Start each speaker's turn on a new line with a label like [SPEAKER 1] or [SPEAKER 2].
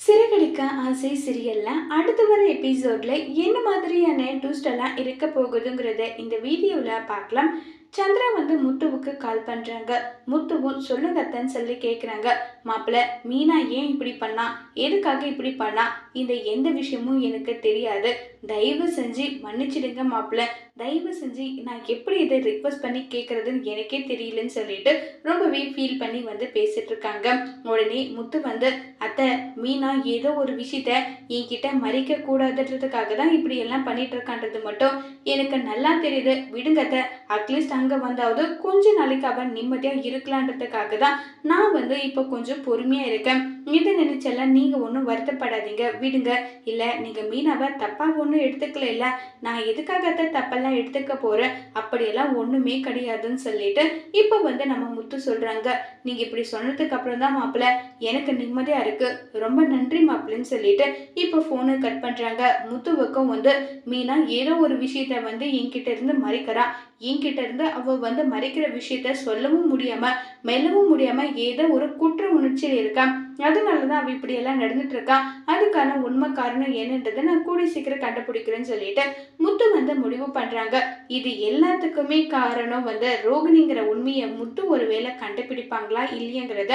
[SPEAKER 1] சிறகடி இருக்க ஆசை சீரியலில் அடுத்து வர எபிசோட்ல என்ன மாதிரியான ட்விஸ்ட் எல்லாம் இருக்க போகுதுங்கிறத இந்த வீடியோல பார்க்கலாம். சந்திரா வந்து முத்துவுக்கு கால் பண்றாங்க. முத்துவும் சொல்லுங்கத்தன்னு சொல்லி கேட்குறாங்க மாப்பிள்ள மீனா ஏன் இப்படி பண்ணா? எதுக்காக இப்படி பண்ணா? இந்த எந்த விஷயமும் எனக்கு தெரியாது. தயவு செஞ்சு மன்னிச்சிடுங்க மாப்பிள்ள தயவு செஞ்சு நான் எப்படி இதை ரிக்வஸ்ட் பண்ணி கேட்குறதுன்னு எனக்கே தெரியலன்னு சொல்லிட்டு ரொம்பவே ஃபீல் பண்ணி வந்து பேசிட்டு இருக்காங்க. உடனே முத்து வந்து அத்தை மீனா ஏதோ ஒரு விஷயத்த என்கிட்ட மறைக்க கூடாதுன்றதுக்காக தான் இப்படி எல்லாம் பண்ணிட்டு இருக்கான்றது மட்டும் எனக்கு நல்லா தெரியுது. விடுங்கத்த அட்லீஸ்ட் அங்கே வந்தாவது கொஞ்ச நாளைக்கு அவன் நிம்மதியாக இருக்கலான்றதுக்காக தான் நான் வந்து இப்போ கொஞ்சம் பொறுமையாக இருக்கேன். இதை நினைச்செல்லாம் நீங்கள் ஒன்றும் வருத்தப்படாதீங்க. விடுங்க. இல்லை நீங்கள் மீனாவை தப்பாக ஒன்றும் எடுத்துக்கல இல்லை. நான் எதுக்காகத்தான் தப்பெல்லாம் எடுத்துக்க போகிறேன் அப்படியெல்லாம் ஒன்றுமே கிடையாதுன்னு சொல்லிட்டு இப்போ வந்து நம்ம முத்து சொல்கிறாங்க நீங்கள் இப்படி சொன்னதுக்கு அப்புறம் தான் மாப்பிள்ள எனக்கு நிம்மதியாக இருக்குது ரொம்ப நன்றி அப்படின்னு சொல்லிட்டு இப்போ ஃபோனை கட் பண்ணுறாங்க முத்துவுக்கும் வந்து மீனா ஏதோ ஒரு விஷயத்த வந்து என்கிட்ட இருந்து மறைக்கிறா. என்கிட்ட இருந்து அவ வந்து மறைக்கிற விஷயத்த சொல்லவும் முடியாம மெல்லவும் முடியாம ஏதோ ஒரு குற்ற உணர்ச்சியில் இருக்கா. அதனாலதான் அவ இப்படி எல்லாம் நடந்துட்டு இருக்கா. அதுக்கான உண்மை காரணம் என்னன்றதை நான் கூடி சீக்கிரம் கண்டுபிடிக்கிறேன்னு சொல்லிட்டு முத்து வந்து முடிவு பண்றாங்க. இது எல்லாத்துக்குமே காரணம் வந்து ரோகிணிங்கிற உண்மையை முத்து ஒருவேளை கண்டுபிடிப்பாங்களா இல்லையங்கிறத